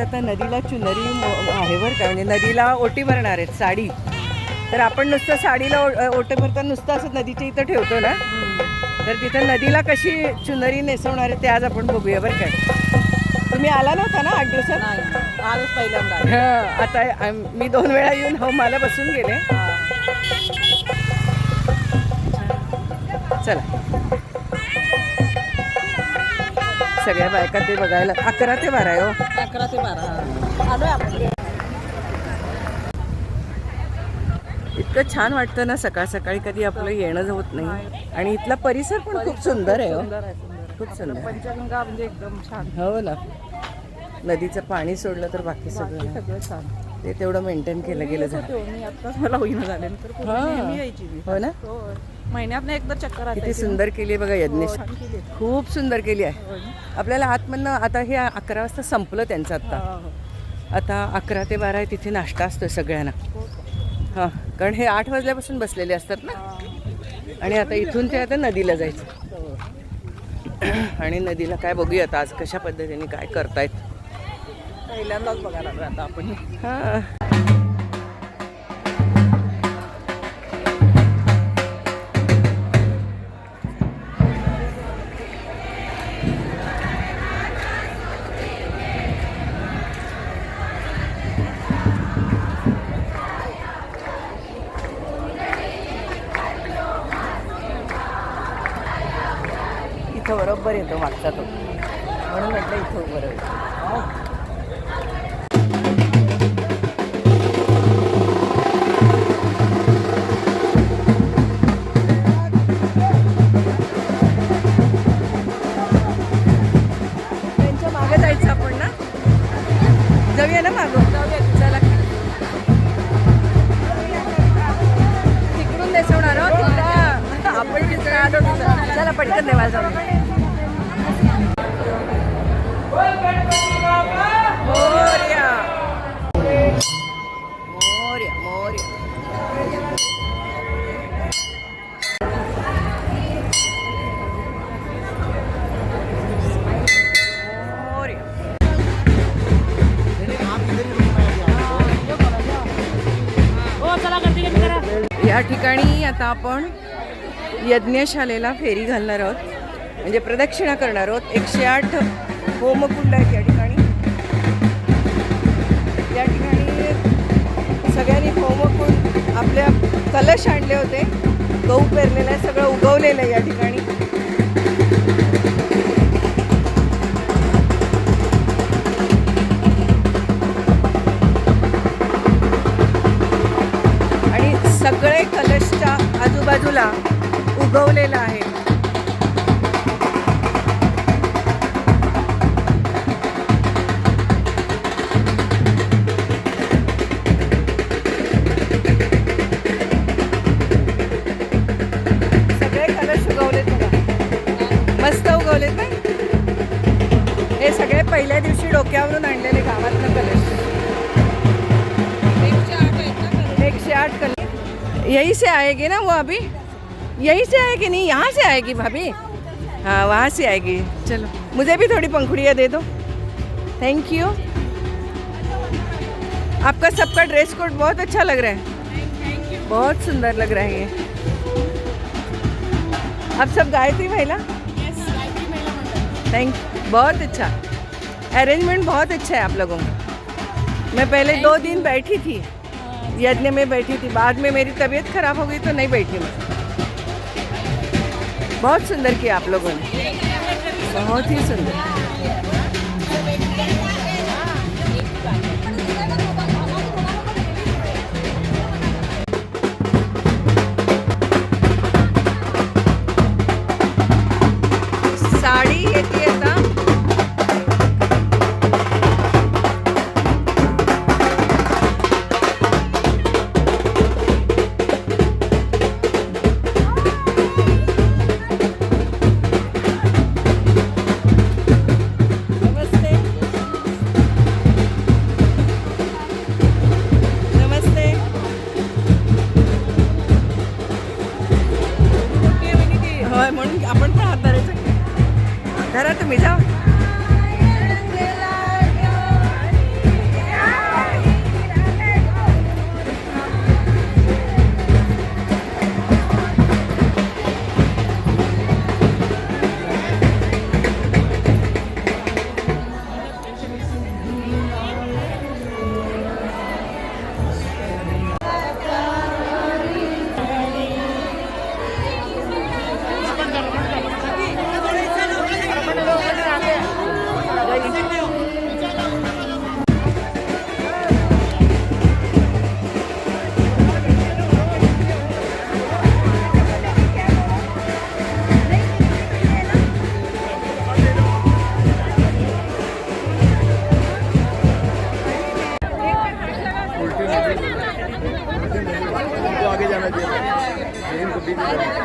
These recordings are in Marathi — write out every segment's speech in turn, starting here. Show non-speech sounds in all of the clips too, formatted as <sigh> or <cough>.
आता नदीला चुनरी आहे बरं का म्हणजे नदीला ओटी भरणार आहेत साडी. तर आपण नुसतं साडीला ओ- ओटी भरताना नुसतं असं नदीच्या इथं ठेवतो ना? तर तिथं नदीला कशी चुनरी नेसवणार आहे ते आज आपण बघूया बरं काय तुम्ही आला नव्हता ना आठ दिवसात? आजच पहिल्यांदा. हां आता मी दोन वेळा येऊन हो मला बसून गेले. चला. सगळ्या बायका ते बघायला. अकरा ते बारा हो. अकरा ते बारा. इतकं छान वाटतं ना सकाळ सकाळी कधी आपलं येणं होत नाही. आणि इथला परिसर पण खूप सुंदर आहे हो. सुंदर आहे खूप सुंदर पंचगंगा म्हणजे एकदम छान. हो ना. नदीचं पाणी सोडलं तर बाकी सगळं. सगळं छान. ते तेवढं मेंटेन केलं गेलं मी आत्ताच मला होईना झाले तर पूर्वी हा. हो ना? हो महिन्यात एकदा चक्कर किती असायची. सुंदर केली आहे बघा हो, यज्ञेश छान केली. खूप सुंदर केली आहे हो? आपल्याला आतमधनं आता हे अकरा वाजता संपलं त्यांचं हा, आत्ता हो. आता अकरा ते बारा आहे तिथे नाश्ता असतो सगळ्यांना हो का? हां कारण हे आठ वाजल्यापासून बसलेले असतात ना हा. आणि आता इथून ते आता नदीला जायचं हो. आणि नदीला काय बघूयात आज कशा पद्धतीने काय करतायत पहिल्यांदाच बघायला लागलो आता आपण हे. इथं बरोबर येतो मागचा तो. म्हणून म्हटलं इथं बरोबर पटकन त्यांच्या जाऊ या ठिकाणी आता आपण यज्ञशालेला फेरी घालणार आहोत. म्हणजे प्रदक्षिणा करणार आहोत. एकशे आठ होमकुंड आहेत या ठिकाणी. या ठिकाणी सगळ्यांनी होमकुंड आपल्या कलश आणले होते. गहू पेरलेलं आहे सगळं उगवलेलं आहे या ठिकाणी. आणि सगळे कलशच्या आजूबाजूला उगवलेलं आहे. आएगी ना वो अभी? यहीं से आएगी नहीं यहाँ से आएगी भाभी? हाँ वहाँ से आएगी। चलो मुझे भी थोड़ी पंखुड़ियाँ दे दो। थैंक यू आपका सबका ड्रेस कोड बहुत अच्छा लग रहा है। बहुत सुंदर लग रहा है ये। आप सब गायत्री महिला? थैंक बहुत अच्छा। अरेंजमेंट बहुत अच्छा है आप लोगों का मैं पहले दो दिन बैठी थी। यज्ञ में बैठी थी। बाद में मेरी तबीयत खराब हो गई तो नहीं बैठी मैं। बहुत सुंदर किया आप लोगों ने। बहुत ही सुंदर। 来来来。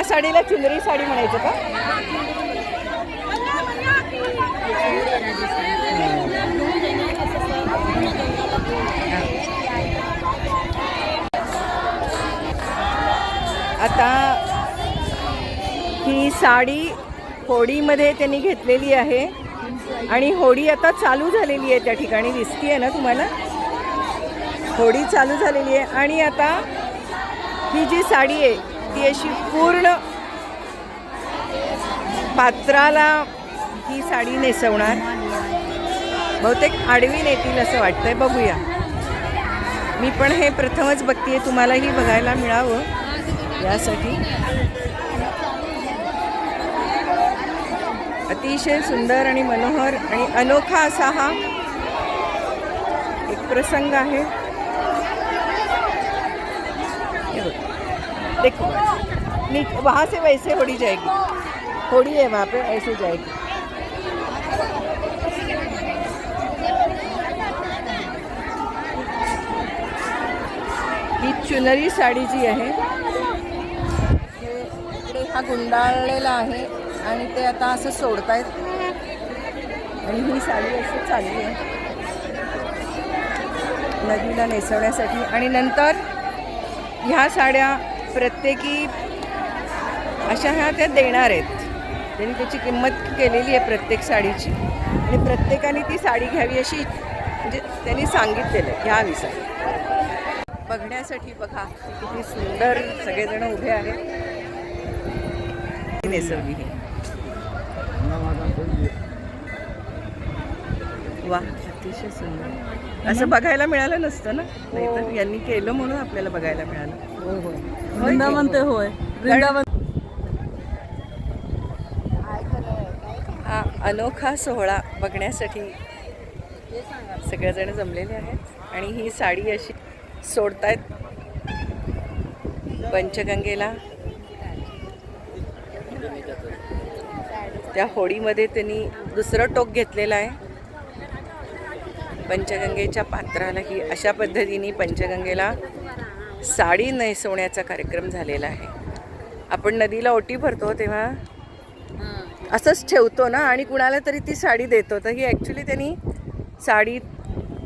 या साडीला चुनरी साडी म्हणायचं का? आता ही साडी होडीमध्ये त्यांनी घेतलेली आहे. आणि होडी आता चालू झालेली आहे त्या ठिकाणी. दिसतीये ना तुम्हाला? होडी चालू झालेली आहे. आणि आता ही जी साडी आहे ती अशी पूर्ण पात्राला ही साडी नेसवणार. बहुतेक आडवी नेतील असं वाटतंय. बघूया. मी पण हे प्रथमच बघतीये. तुम्हालाही बघायला मिळावं. यासाठी. अतिशय सुंदर आणि मनोहर आणि अनोखा असा हा एक प्रसंग आहे ये बघ, देखो नी- वहाँ से वैसे होड़ी जाएगी। होड़ी है वहाँ पे ऐसे जाएगी। ही चुनरी साडी जी आहे। इकडे हा गुंडाळलेला आहे आणि ते आता असं सोडतायत. आणि ही साडी अशी चालली आहे. नदीला नेसवण्यासाठी. आणि नंतर ह्या साड्या प्रत्येकी अशा ह्या त्या देणार आहेत. त्यांनी त्याची किंमत केलेली आहे प्रत्येक साडीची. आणि प्रत्येकाने ती साडी घ्यावी अशी म्हणजे त्यांनी सांगितलेलं आहे. घ्यावी साडी बघण्यासाठी बघा किती सुंदर सगळेजण उभे आहेत. नैसर्गिक वा अतिशय सुंदर. असं बघायला मिळालं नसतं ना? नाही तर यांनी केलं म्हणून आपल्याला बघायला मिळालं. हो हो. वृंदावन ते होय. वृंदावन हा अनोखा सोहळा बघण्यासाठी सगळेजण जमलेले आहेत. आणि ही साडी अशी सोडतायत पंचगंगेला. त्या होडीमध्ये त्यांनी दुसरं टोक घेतलेलं आहे. पंचगंगेच्या पात्राला ही अशा पद्धतीने पंचगंगेला साडी नेसवण्याचा कार्यक्रम झालेला आहे. आपण नदीला ओटी भरतो तेव्हा असंच ठेवतो ना आणि कुणाला तरी ती साडी देतो. तर ही ॲक्च्युली त्यांनी साडी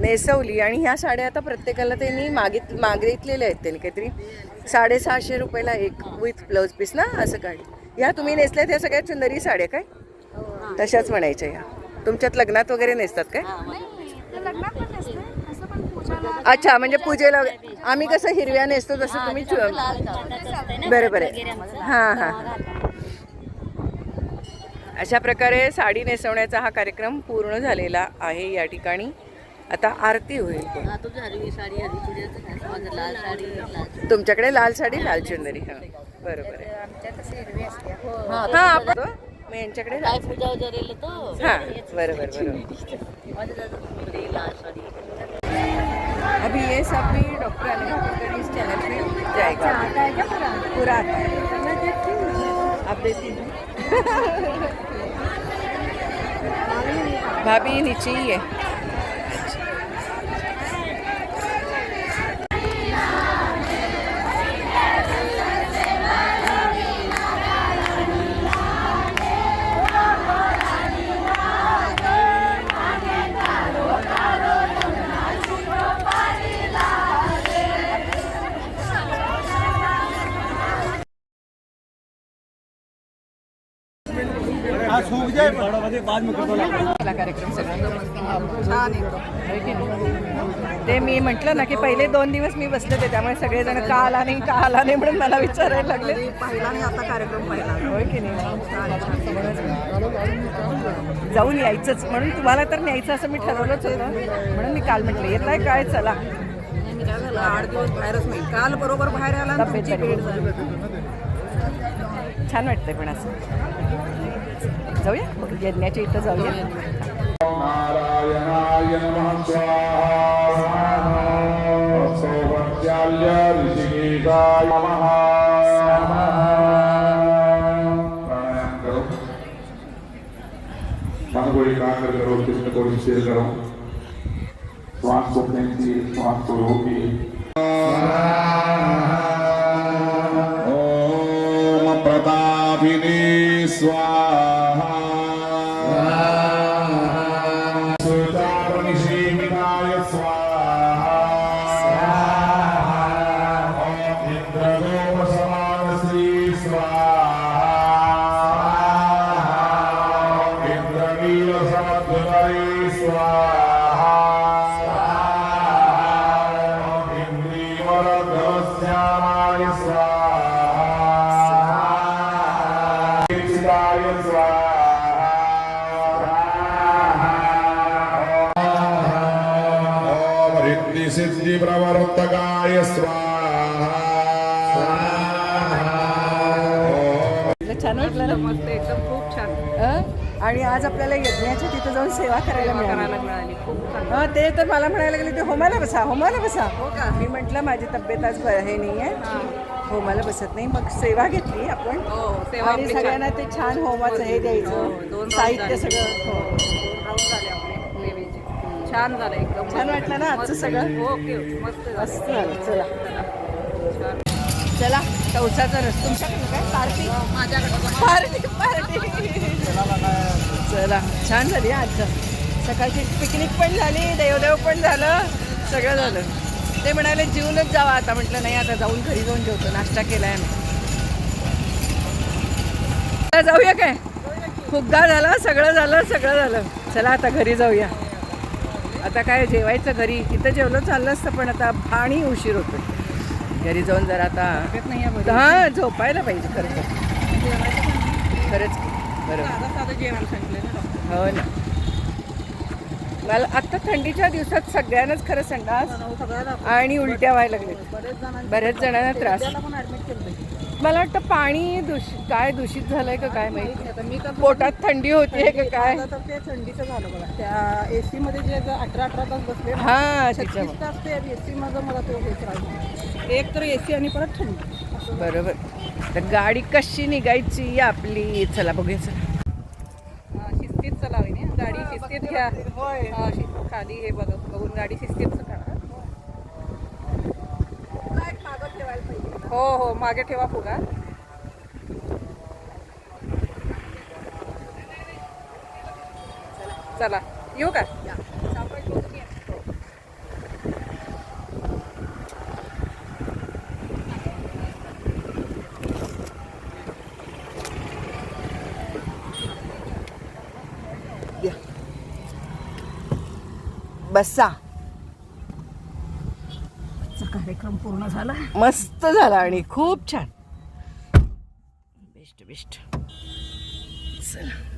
नेसवली आणि ह्या साड्या आता प्रत्येकाला त्यांनी मागित मागितलेल्या आहेत. त्यांनी काहीतरी साडेसहाशे रुपयाला एक विथ ब्लाऊज पीस ना असं काढ ह्या तुम्ही नेसल्या त्या सगळ्या चुंदरी साड्या काय? तशाच म्हणायच्या ह्या. तुमच्यात लग्नात वगैरे नेसतात काय? अच्छा म्हणजे पूजेला आम्ही कसं हिरव्या नेसतो तसं तुम्ही चु- बरं बरं हां हां. अशा प्रकारे साडी नेसवण्याचा हा कार्यक्रम पूर्ण झालेला आहे या ठिकाणी. आता आरती होईल. तुमच्याकडे लाल साडी लाल चुंदरी हां. बरोबर आहे. हां आपण मग यांच्याकडे हां बरोबर बरोबर. अभी ये सब भी डॉक्टर अनिका कुलकर्णी इस चैनल में जाएगा। पूरा? आता है। आप देती हूँ? <laughs> भाभी नीचे ही है। आपला कार्यक्रम नाही? ते मी म्हटलं ना की पहिले दोन दिवस मी बसले होते त्यामुळे सगळेजण का आला नाही का आला नाही म्हणून मला विचारायला लागले. पहिला आणि आता कार्यक्रम पहिला. होय की नाही? जाऊन यायचंच. म्हणून तुम्हाला तर न्यायचं असं मी ठरवलंच होतं. म्हणून मी काल म्हटलं येत आहे काय? चला. मी काय झालं? आठ दिवस बाहेरच नाही. काल बरोबर बाहेर आला छान वाटतंय पण असं. जाऊया यज्ञाच्या इथं जाऊया नारायणाय नमः स्वाहा ऋषिकेशाय नमः करो कृष्ण करो श्वास को खेची श्वास को रोकी ओम प्रतापिनी स्वाहा स्वाहा छान वाटलं ना मस्त एकदम खूप छान? आणि आज आपल्याला यज्ञाच्या तिथं जाऊन सेवा करायला मिळाली हं, ते तर मला म्हणायला लागले ते होमाला बसा होमाला बसा हो का? मी म्हटलं माझी तब्येत आज हे नाही आहे. होमाला बसत नाही. मग सेवा घेतली आपण. हो सेवा आणि आपली छान. सगळ्यांना ते छान होमाचं हे हो, द्यायचं दोन साहित्य झाले. सगळं. हो. राऊंड झाले आपले देवीचे. छान झालं एकदम. छान वाटलं ना आजचं मस्त. सगळं? हो, ओके मस्त झालं. मस्त झालं. चला. छान. चला. कवसाचा रस. तुमच्याकडे काय? पार्टी? माझ्याकडे पण. Party party. चला. छान झाली हा आजचं. सकाळची पिकनिक पण झाली देवदेव पण झालं सगळं झालं. ते म्हणाले जीवनच जावा आता. म्हटलं नाही आता जाऊन घरी जाऊन जेवतो. नाश्ता केलाय आम्ही. जाऊया काय? फुग्गा झाला सगळं झालं सगळं झालं. चला आता घरी जाऊया. आता काय जेवायचं घरी. इथं जेवलं चाललं असतं पण आता पाणी उशीर होतो घरी जाऊन जरा आता. हा झोपायला पाहिजे खरं खरंच. बरोबर. हो ना. मला आत्ता थंडीच्या दिवसात सगळ्यांनाच खरं संडास. आणि उलट्या व्हायला लागले बऱ्याच जणांना त्रास. मला वाटतं पाणी दूषित काय दूषित झालंय का काय माहिती? आता मी तर पोटात थंडी होतीये का काय? थंडीचं झालं बघा. त्या एसी मध्ये जे अठरा अठरा तास बसले हा तास ते एसी मध्ये मला तो त्रास. एक तर एसी आणि परत थंडी. बरोबर. तर गाडी कशी निघायची आपली? चला बघूया चला. हा, शिस्तीत चलावी ना गाडी शिस्तीत घ्या. हा, खाली हे बघ बघून गाडी शिस्तीत हो हो मागे ठेवा फुगा. चला. येऊ का? बसा. कार्यक्रम पूर्ण झाला. मस्त झाला आणि खूप छान. बेस्ट बेस्ट चला.